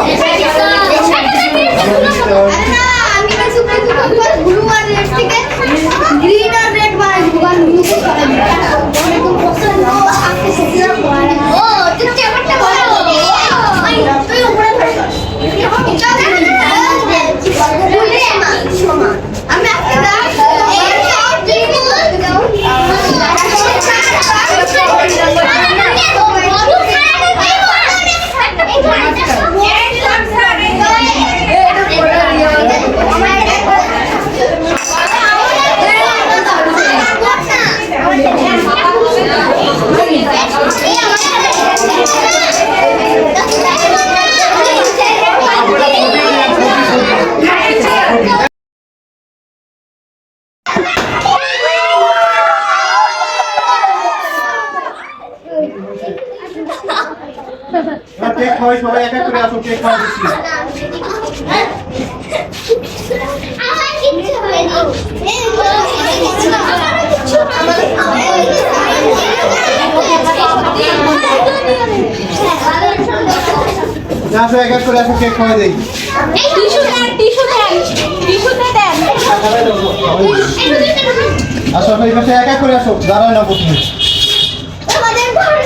Green cake খাওয়াই, সবাই এক এক করে আসো কেক খাওয়া দিচ্ছি। এক এক করে আসো কেক আসো এক এক করে আসো দাঁড়ায় না প্রথমে।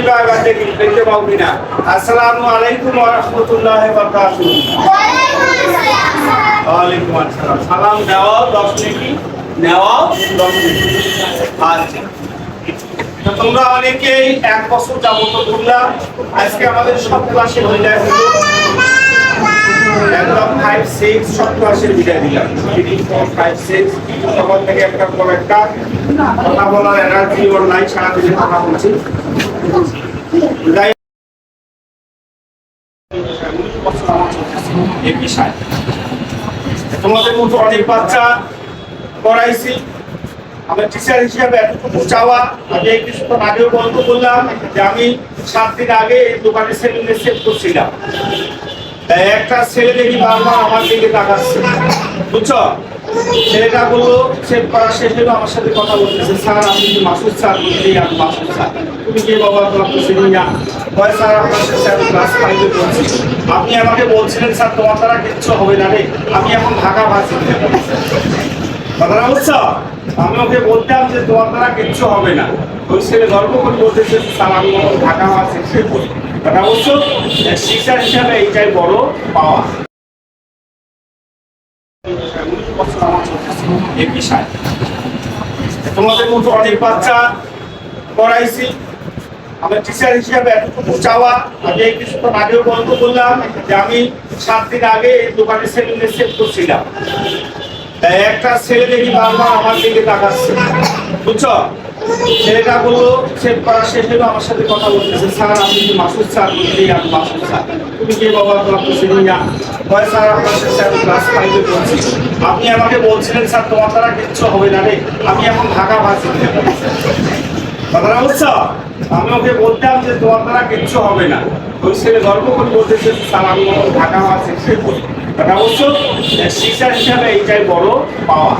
নিবা এবার দেখি দেখতে পাও কিনা আসসালামু আলাইকুম ওয়া রাহমাতুল্লাহি ওয়া বারাকাতুহু। ওয়ালাইকুম আসসালাম। সালাম দেওয়া 10 মিনিট? নেওয়া 10 মিনিট। আচ্ছা। তোমরা অনেকেই এক বছর যাবত ঘুরলাম আজকে আমাদের সব ক্লাসে হয়ে হলো একদম ফাইভ সিক্স সব ক্লাসের বিদায় দিলাম একটা পর একটা কথা বলার সারা দিনে কথা বলছি। তোমাদের মতো অনেক বাচ্চা পড়াইছি। আমার টিচার হিসাবে এতটুকু চাওয়া। আমি এই কিছুক্ষণ আগেও গল্প করলাম যে আমি সাত দিন আগে এই দোকানে সেলুনে সেভ করছিলাম। একটা ছেলে দেখি বারবার আমার দিকে তাকাচ্ছে। বুঝছ? ছেলেটা বলল সেভ করা শেষ হলো, আমার সাথে কথা বলতেছে। স্যার, আপনি কি মাসুদ স্যার? বলছি আমি মাসুদ স্যার। তুমি কে বাবা? তোমার তো না। স্যার, আপনার সাথে আমি ক্লাস ফাইভে আপনি আমাকে বলছিলেন, স্যার, তোমার দ্বারা কিচ্ছু হবে না রে। আমি এখন ঢাকা ভাষি কথাটা বুঝছ? আমি ওকে বলতাম যে, তোমার দ্বারা কিচ্ছু হবে না। ওই ছেলে গর্ব করে বলতেছে, স্যার, আমি ঢাকা ভাষি সে করি শিক্ষার হিসাবে এইটাই বড় পাওয়া। তোমাদের মতো অনেক বাচ্চা পড়াইছি। আমার টিচার হিসাবে এতটুকু চাওয়া। আমি এই কিছুক্ষণ আগেও গল্প করলাম যে আমি সাত দিন আগে এই দোকানে সেলুনে সেভ করছিলাম। একটা ছেলে দেখি বারবার আমার দিকে তাকাচ্ছে। বুঝছ? ছেলেটা বলল সেভ করা শেষ হলো আমার সাথে কথা বলতেছে। স্যার আপনি কি মাসুদ স্যার বলছি আমি মাসুদ স্যার। তুমি কে বাবা, তোমার তো চিনি না। হয় স্যার আপনার সাথে আমি ক্লাস ফাইভে পড়ছি। আপনি আমাকে বলছিলেন, স্যার, তোমার দ্বারা কিচ্ছু হবে না রে। আমি এখন ঢাকা ভাষি কথাটা বুঝছ? আমি ওকে বলতাম যে, তোমার দ্বারা কিচ্ছু হবে না। ওই ছেলে গর্ব করে বলতেছে, স্যার, আমি ঢাকা সে করি কথা বুঝছ? শিক্ষার হিসাবে এইটাই বড় পাওয়া